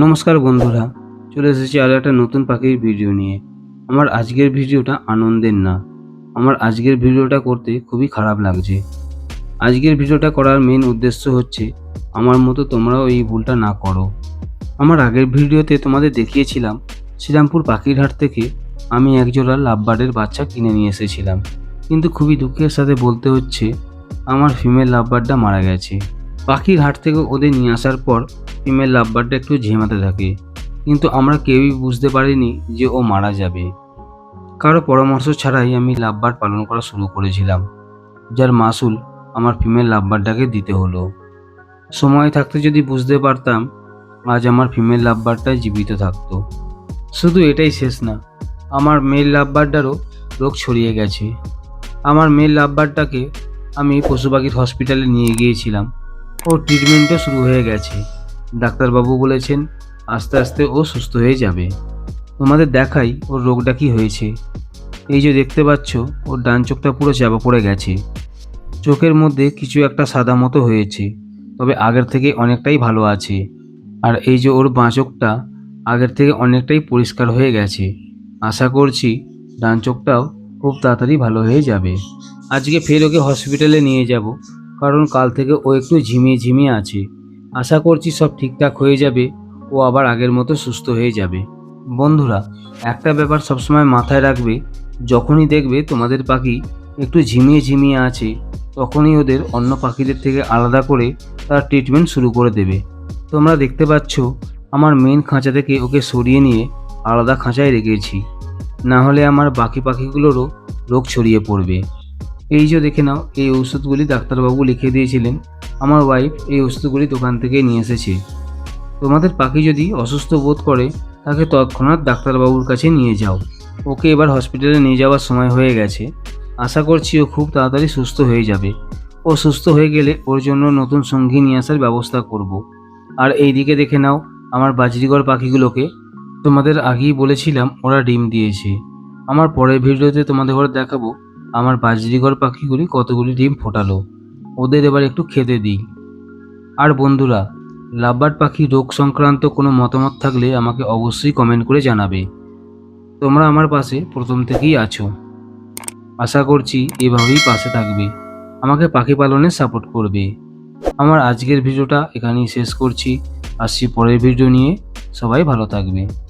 নমস্কার বন্ধুরা, চলে এসেছি আরও একটা নতুন পাখির ভিডিও নিয়ে। আমার আজকের ভিডিওটা আনন্দের না। আমার আজকের ভিডিওটা করতে খুবই খারাপ লাগছে। আজকের ভিডিওটা করার মেন উদ্দেশ্য হচ্ছে, আমার মতো তোমরাও এই ভুলটা না করো। আমার আগের ভিডিওতে তোমাদের দেখিয়েছিলাম, শ্রীরামপুর পাখির হাট থেকে আমি একজোড়া লাভবার্ডের বাচ্চা কিনে নিয়ে এসেছিলাম। কিন্তু খুবই দুঃখের সাথে বলতে হচ্ছে, আমার ফিমেল লাভবার্ডটা মারা গেছে। পাখির হাট থেকে ওদের নিয়ে আসার পর ফিমেল লাভবারটা একটু ঝিমাতে থাকে। কিন্তু আমরা কেউই বুঝতে পারিনি যে ও মারা যাবে। কারও পরামর্শ ছাড়াই আমি লাভবার পালন করা শুরু করেছিলাম, যার মাসুল আমার ফিমেল লাভবারটাকে দিতে হলো। সময় থাকতে যদি বুঝতে পারতাম, আজ আমার ফিমেল লাভবার্ডটা জীবিত থাকতো। শুধু এটাই শেষ না, আমার মেল লাভবারটারও রোগ ছড়িয়ে গেছে। আমার মেল লাভবারটাকে আমি পশু পাখির হসপিটালে নিয়ে গিয়েছিলাম। ওর ট্রিটমেন্টও শুরু হয়ে গেছে। ডাক্তারবাবু বলেছেন, আস্তে আস্তে ও সুস্থ হয়ে যাবে। তোমাদের দেখাই ওর রোগটা কি হয়েছে। এই যে দেখতে পাচ্ছ, ওর ডান চোখটা পুরো চাপা পড়ে গেছে। চোখের মধ্যে কিছু একটা সাদা মতো হয়েছে, তবে আগের থেকে অনেকটাই ভালো আছে। আর এই যে ওর বাঁ চোখটা, আগের থেকে অনেকটাই পরিষ্কার হয়ে গেছে। আশা করছি ডান চোখটাও খুব তাড়াতাড়ি ভালো হয়ে যাবে। আজকে ফের ওকে হসপিটালে নিয়ে যাব। কারণ কাল থেকে ও একটু ঝিমিয়ে ঝিমিয়ে আছে। আশা করছি সব ঠিকঠাক হয়ে যাবে, ও আবার আগের মতো সুস্থ হয়ে যাবে। বন্ধুরা, একটা ব্যাপার সবসময় মাথায় রাখবে, যখনই দেখবে তোমাদের পাখি একটু ঝিমিয়ে ঝিমিয়ে আছে, তখনই ওদের অন্য পাখিদের থেকে আলাদা করে তার ট্রিটমেন্ট শুরু করে দেবে। তোমরা দেখতে পাচ্ছ, আমার মেন খাঁচা থেকে ওকে সরিয়ে নিয়ে আলাদা খাঁচায় রেখেছি। না হলে আমার বাকি পাখিগুলোরও রোগ ছড়িয়ে পড়বে। এই যে দেখে নাও, এই ওষুধগুলি ডাক্তারবাবু লিখে দিয়েছিলেন। আমার ওয়াইফ এই ওষুধগুলি দোকান থেকে নিয়ে এসেছে। তোমাদের পাখি যদি অসুস্থ বোধ করে, তাকে তৎক্ষণাৎ ডাক্তারবাবুর কাছে নিয়ে যাও। ওকে এবার হসপিটালে নিয়ে যাওয়ার সময় হয়ে গেছে। আশা করছি ও খুব তাড়াতাড়ি সুস্থ হয়ে যাবে। ও সুস্থ হয়ে গেলে ওর জন্য নতুন সঙ্গী নিয়ে আসার ব্যবস্থা করব। আর এই দিকে দেখে নাও, আমার বাজরিগর পাখিগুলোকে। তোমাদের আগেই বলেছিলাম, ওরা ডিম দিয়েছে। আমার পরের ভিডিওতে তোমাদের ঘরে দেখাবো। আমার বাজরিগর পাখিগুলি কতগুলি ডিম ফোটালো। ওদের এবার একটু খেতে দিই। আর বন্ধুরা, লাভবার্ড পাখি রোগ সংক্রান্ত কোনো মতামত থাকলে আমাকে অবশ্যই কমেন্ট করে জানাবে। তোমরা আমার পাশে প্রথম থেকেই আছো। আশা করছি এভাবেই পাশে থাকবে। আমাকে পাখি পালনে সাপোর্ট করবে। আমার আজকের ভিডিওটা এখানেই শেষ করছি। আসছি পরের ভিডিও নিয়ে। সবাই ভালো থাকবে।